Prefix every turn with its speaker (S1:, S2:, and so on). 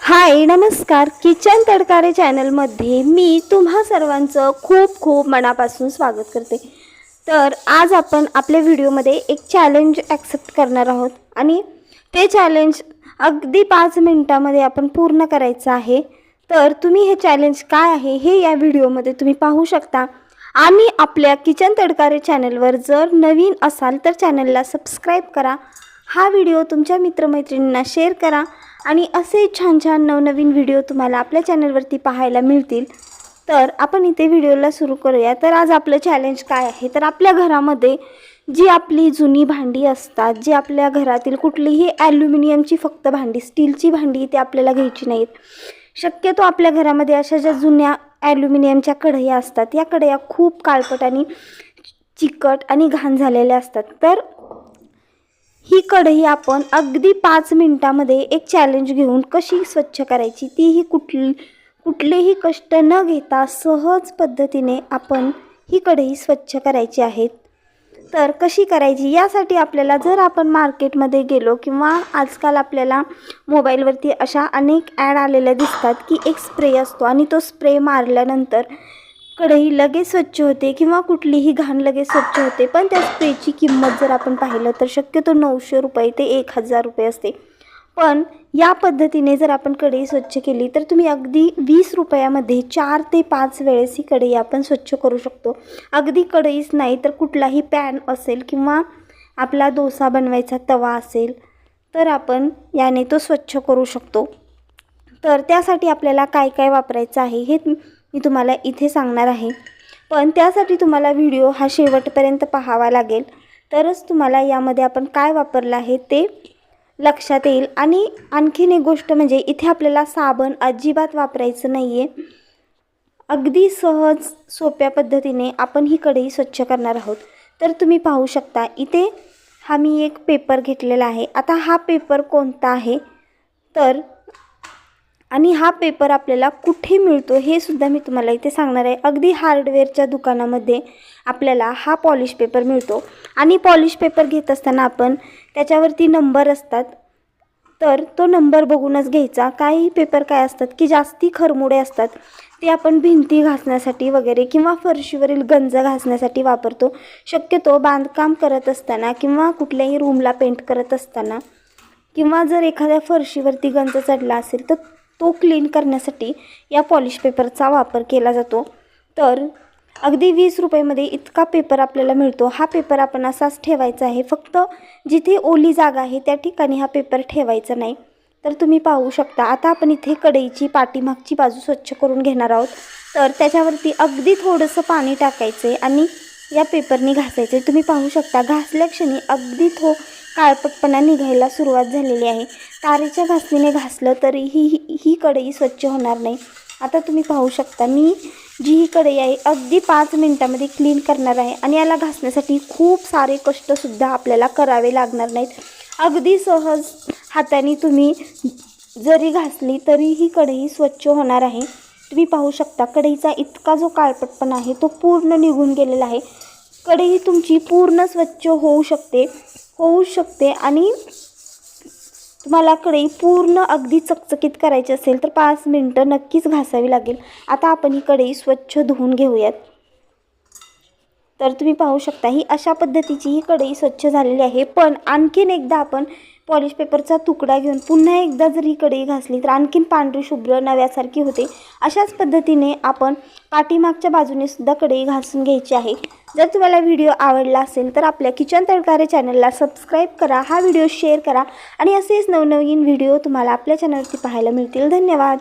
S1: हाय नमस्कार. किचन तडकारे चॅनलमध्ये मी तुम्हा सर्वांचं खूप खूप मनापासून स्वागत करते. तर आज आपण आपल्या व्हिडिओमध्ये एक चॅलेंज ॲक्सेप्ट करणार आहोत आणि ते चॅलेंज अगदी पाच मिनटामध्ये आपण पूर्ण करायचं आहे. तर तुम्ही हे चॅलेंज काय आहे हे या व्हिडिओमध्ये तुम्ही पाहू शकता. आणि आपल्या किचन तडकारे चॅनलवर जर नवीन असाल तर चॅनलला सबस्क्राईब करा. हा व्हिडिओ तुमच्या मित्रमैत्रिणींना शेअर करा. आणि असे छान छान नवनवीन व्हिडिओ तुम्हाला आपल्या चॅनलवरती पाहायला मिळतील. तर आपण इथे व्हिडिओला सुरू करूया. तर आज आपलं चॅलेंज काय आहे? तर आपल्या घरामध्ये जी आपली जुनी भांडी असतात जी आपल्या घरातील कुठलीही ॲल्युमिनियमची फक्त भांडी स्टीलची भांडी ते आपल्याला घ्यायची नाहीत. शक्यतो आपल्या घरामध्ये अशा ज्या जुन्या ॲल्युमिनियमच्या कढया असतात या कढया खूप काळपट आणि चिकट आणि घाण झालेल्या असतात. तर ही कढई आपण अगदी पाच मिनटामध्ये एक चॅलेंज घेऊन कशी स्वच्छ करायची तीही कुठली कुठलेही कष्ट न घेता सहज पद्धतीने आपण ही कढई स्वच्छ करायची आहेत तर कशी करायची यासाठी आपल्याला जर आपण मार्केटमध्ये गेलो किंवा आजकाल आपल्याला मोबाईलवरती अशा अनेक ॲड आलेल्या दिसतात की एक स्प्रे असतो आणि तो स्प्रे मारल्यानंतर कढई लगेच स्वच्छ होते किंवा कुठलीही घाण लगेच स्वच्छ होते. पण त्या स्प्रेची किंमत जर आपण पाहिलं तर शक्यतो नऊशे रुपये ते एक हजार रुपये असते. पण या पद्धतीने जर आपण कढई स्वच्छ केली तर तुम्ही अगदी वीस रुपयामध्ये चार ते पाच वेळेस ही कढई आपण स्वच्छ करू शकतो. अगदी कढईच नाही तर कुठलाही पॅन असेल किंवा आपला डोसा बनवायचा तवा असेल तर आपण याने तो स्वच्छ करू शकतो. तर त्यासाठी आपल्याला काय काय वापरायचं आहे हे मी तुम्हाला इथे सांगणार आहे. पण त्यासाठी तुम्हाला व्हिडिओ हा शेवटपर्यंत पाहावा लागेल. तरच तुम्हाला यामध्ये आपण काय वापरलं आहे ते लक्षात येईल. आणि आणखीन एक गोष्ट म्हणजे इथे आपल्याला साबण अजिबात वापरायचं नाही आहे अगदी सहज सोप्या पद्धतीने आपण ही कढई स्वच्छ करणार आहोत. तर तुम्ही पाहू शकता इथे हा मी एक पेपर घेतलेला आहे. आता हा पेपर कोणता आहे? तर आणि हा पेपर आपल्याला कुठे मिळतो हे सुद्धा मी तुम्हाला इथे सांगणार आहे. अगदी हार्डवेअरच्या दुकानामध्ये आपल्याला हा पॉलिश पेपर मिळतो. आणि पॉलिश पेपर घेत असताना आपण त्याच्यावरती नंबर असतात. तर तो नंबर बघूनच घ्यायचा. काही पेपर काय असतात की जास्ती खरमुडे असतात. ते आपण भिंती घासण्यासाठी वगैरे किंवा फरशीवरील गंज घासण्यासाठी वापरतो. शक्यतो बांधकाम करत असताना किंवा कुठल्याही रूमला पेंट करत असताना किंवा जर एखाद्या फरशीवरती गंज चढला असेल तर तो क्लीन करण्यासाठी या पॉलिश पेपरचा वापर केला जातो. तर अगदी वीस रुपयेमध्ये इतका पेपर आपल्याला मिळतो. हा पेपर आपण असाच ठेवायचा आहे. फक्त जिथे ओली जागा आहे त्या ठिकाणी हा पेपर ठेवायचा नाही. तर तुम्ही पाहू शकता. आता आपण इथे कढईची पाठीमागची बाजू स्वच्छ करून घेणार आहोत. तर त्याच्यावरती अगदी थोडंसं पाणी टाकायचं आहे आणि या पेपरने घासायचं तुम्ही पाहू शकता घासल्या क्षणी अगदी थो काळपटपणा निघायला सुरुवात झालेली आहे. तारेच्या घासणीने घासलं तरी ही ही- ही कढई स्वच्छ होणार नाही. आता तुम्ही पाहू शकता मी जी ही कढई आहे अगदी पाच मिनटामध्ये क्लीन करणार आहे. आणि याला घासण्यासाठी खूप सारे कष्टसुद्धा आपल्याला करावे लागणार नाहीत. अगदी सहज हाताने तुम्ही जरी घासली तरी ही कढई स्वच्छ होणार आहे. तुम्ही पाहू शकता कढईचा इतका जो काळपटपण आहे तो पूर्ण निघून गेलेला आहे. कढई तुमची पूर्ण स्वच्छ होऊ शकते होऊ शकते आणि तुम्हाला कढई पूर्ण अगदी चकचकीत करायची असेल तर पाच मिनटं नक्कीच घासावी लागेल. आता आपण ही कढई स्वच्छ धुवून घेऊयात. तर तुम्ही पाहू शकता ही अशा पद्धतीची ही कढई स्वच्छ झालेली आहे. पण आणखीन एकदा आपण पॉलिश पेपरचा तुकडा घेऊन पुन्हा एकदा जर ही कढई घासली तर आणखीन पांढरी शुभ्र नव्यासारखी होते. अशाच पद्धतीने आपण पाठीमागच्या बाजूने सुद्धा कढई घासून घ्यायची आहे. जर तुम्हाला व्हिडिओ आवडला असेल तर आपल्या किचन तडकारे चॅनलला सबस्क्राईब करा हा व्हिडिओ शेअर करा आणि असेच नवनवीन व्हिडिओ तुम्हाला आपल्या चॅनलवरती पाहायला मिळतील. धन्यवाद.